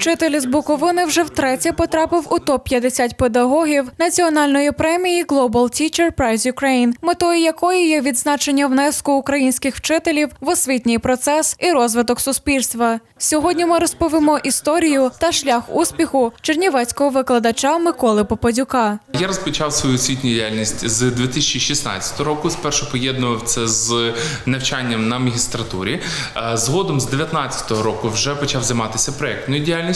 Вчитель з Буковини вже втретє потрапив у топ 50 педагогів національної премії Global Teacher Prize Ukraine, метою якої є відзначення внеску українських вчителів в освітній процес і розвиток суспільства. Сьогодні ми розповімо історію та шлях успіху чернівецького викладача Миколи Попадюка. Я розпочав свою освітню діяльність з 2016 року. Спершу поєднував це з навчанням на магістратурі. Е, Згодом з 2019 року вже почав займатися проєктною діяльністю.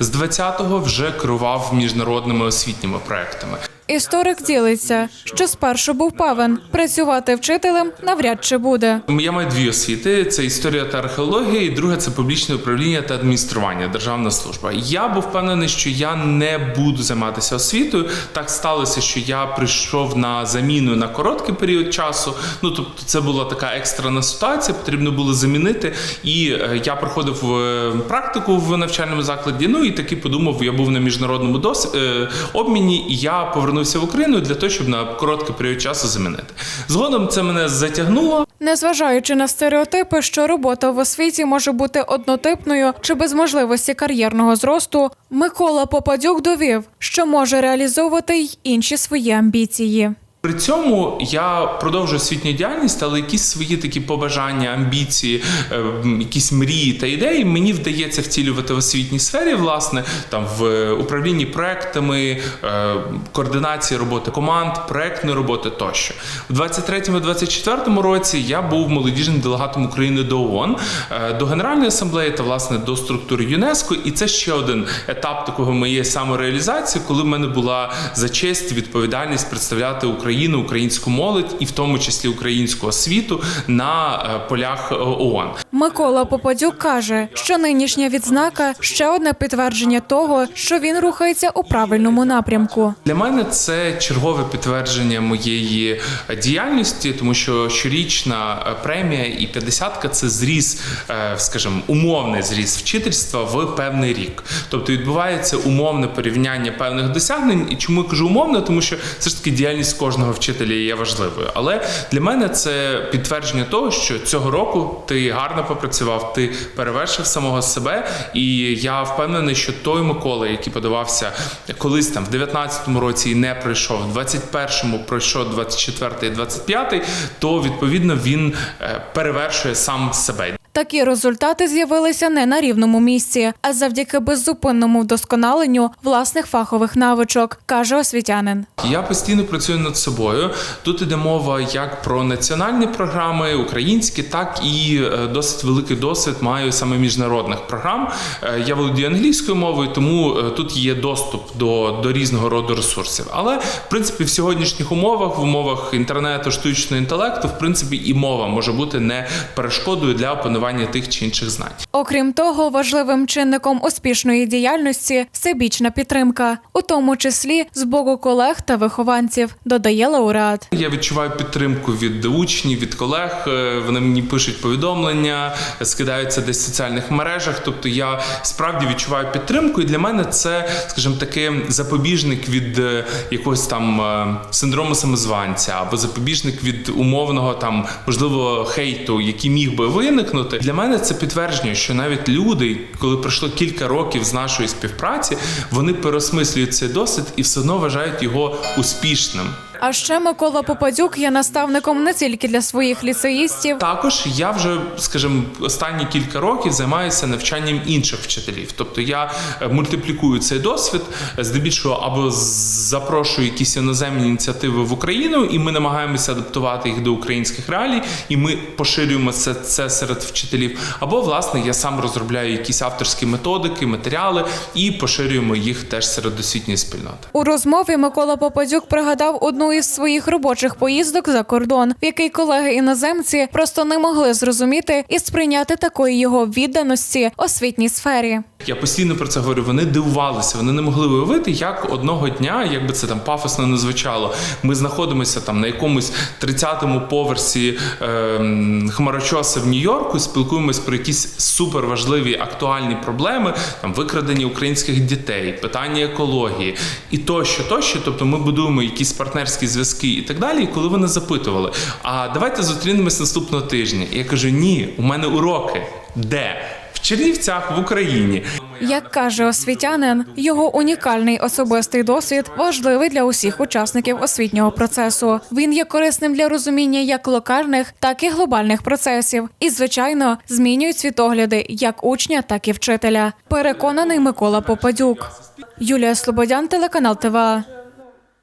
З 20-го вже керував міжнародними освітніми проектами. Історик ділиться, що спершу був певен, працювати вчителем навряд чи буде. Я маю дві освіти: це історія та археологія, і друге це публічне управління та адміністрування, державна служба. Я був впевнений, що я не буду займатися освітою. Так сталося, що я прийшов на заміну на короткий період часу. Ну тобто, це була така екстрена ситуація, потрібно було замінити. І е, я проходив е, практику в навчальному закладі. Ну і таки подумав, я був на міжнародному дос... е, обміні, і я повернувся в Україну для того, щоб на короткий період часу замінити. Згодом це мене затягнуло. Незважаючи на стереотипи, що робота в освіті може бути однотипною чи без можливості кар'єрного зросту, Микола Попадюк довів, що може реалізовувати й інші свої амбіції. При цьому я продовжую освітню діяльність, але якісь свої такі побажання, амбіції, е, якісь мрії та ідеї мені вдається втілювати в освітній сфері, власне, там в управлінні проектами, е, координації роботи команд, проектної роботи тощо. У 23-24 році я був молодіжним делегатом України до ООН, е, до Генеральної асамблеї та власне до структури ЮНЕСКО. І це ще один етап такого моєї самореалізації, коли в мене була за честь відповідальність представляти Україну, українську молодь і в тому числі українську освіту на е, полях е, ООН. Микола Попадюк каже, що нинішня відзнака ще одне підтвердження того, що він рухається у правильному напрямку. Для мене це чергове підтвердження моєї діяльності, тому що щорічна е, премія і 50-ка – це зріз, е, скажімо, умовний зріз вчительства в певний рік. Тобто відбувається умовне порівняння певних досягнень. І чому я кажу умовне? Тому що все ж таки діяльність кожного вчителя є важливою. Але для мене це підтвердження того, що цього року ти гарно попрацював, ти перевершив самого себе. І я впевнений, що той Микола, який подавався колись там в 19-му році і не пройшов, в 21-му пройшов 24-й, 25-й, то відповідно він е, перевершує сам себе. Такі результати з'явилися не на рівному місці, а завдяки беззупинному вдосконаленню власних фахових навичок, каже освітянин. Я постійно працюю над собою. Тут іде мова як про національні програми, українські, так і е, досить великий досвід маю саме міжнародних програм. Е, Я володію англійською мовою, тому е, тут є доступ до, до різного роду ресурсів. Але в принципі в сьогоднішніх умовах, в умовах інтернету, штучного інтелекту, в принципі, і мова може бути не перешкодою для опанування тих чи інших знань. Окрім того, важливим чинником успішної діяльності всебічна підтримка, у тому числі з боку колег та вихованців, додає лауреат. Я відчуваю підтримку від учнів, від колег. Е, Вони мені пишуть повідомлення, скидаються десь в соціальних мережах. Тобто я справді відчуваю підтримку, і для мене це, скажімо, таки запобіжник від е, якогось там е, синдрому самозванця або запобіжник від умовного там можливо хейту, який міг би виникнути. Для мене це підтвердження, що навіть люди, коли пройшло кілька років з нашої співпраці, вони переосмислюють цей досвід і все одно вважають його успішним. А ще Микола Попадюк є наставником не тільки для своїх ліцеїстів, Також я вже, скажімо, останні кілька років займаюся навчанням інших вчителів. Тобто я е, мультиплікую цей досвід, е, здебільшого або запрошую якісь іноземні ініціативи в Україну, і ми намагаємося адаптувати їх до українських реалій, і ми поширюємо це, це серед вчителів. Або, власне, я сам розробляю якісь авторські методики, матеріали і поширюємо їх теж серед освітньої спільноти. У розмові Микола Попадюк пригадав одну із своїх робочих поїздок за кордон, в який колеги іноземці просто не могли зрозуміти і сприйняти такої його відданості освітній сфері. Я постійно про це говорю. Вони дивувалися, вони не могли уявити, як одного дня, як би це там пафосно не звучало, ми знаходимося там на якомусь 30-му поверсі е, хмарочоса в Нью-Йорку, спілкуємось про якісь суперважливі актуальні проблеми, там викрадення українських дітей, питання екології і тощо, тощо. Тобто ми будуємо якісь партнерські зв'язки і так далі. І коли вони запитували, а давайте зустрінемось наступного тижня. Я кажу: ні, у мене уроки. Де? Чернівцях в Україні. Як каже освітянин, його унікальний особистий досвід важливий для усіх учасників освітнього процесу. Він є корисним для розуміння як локальних, так і глобальних процесів, і звичайно змінюють світогляди як учня, так і вчителя. Переконаний Микола Попадюк. Юлія Слободян, телеканал ТВА.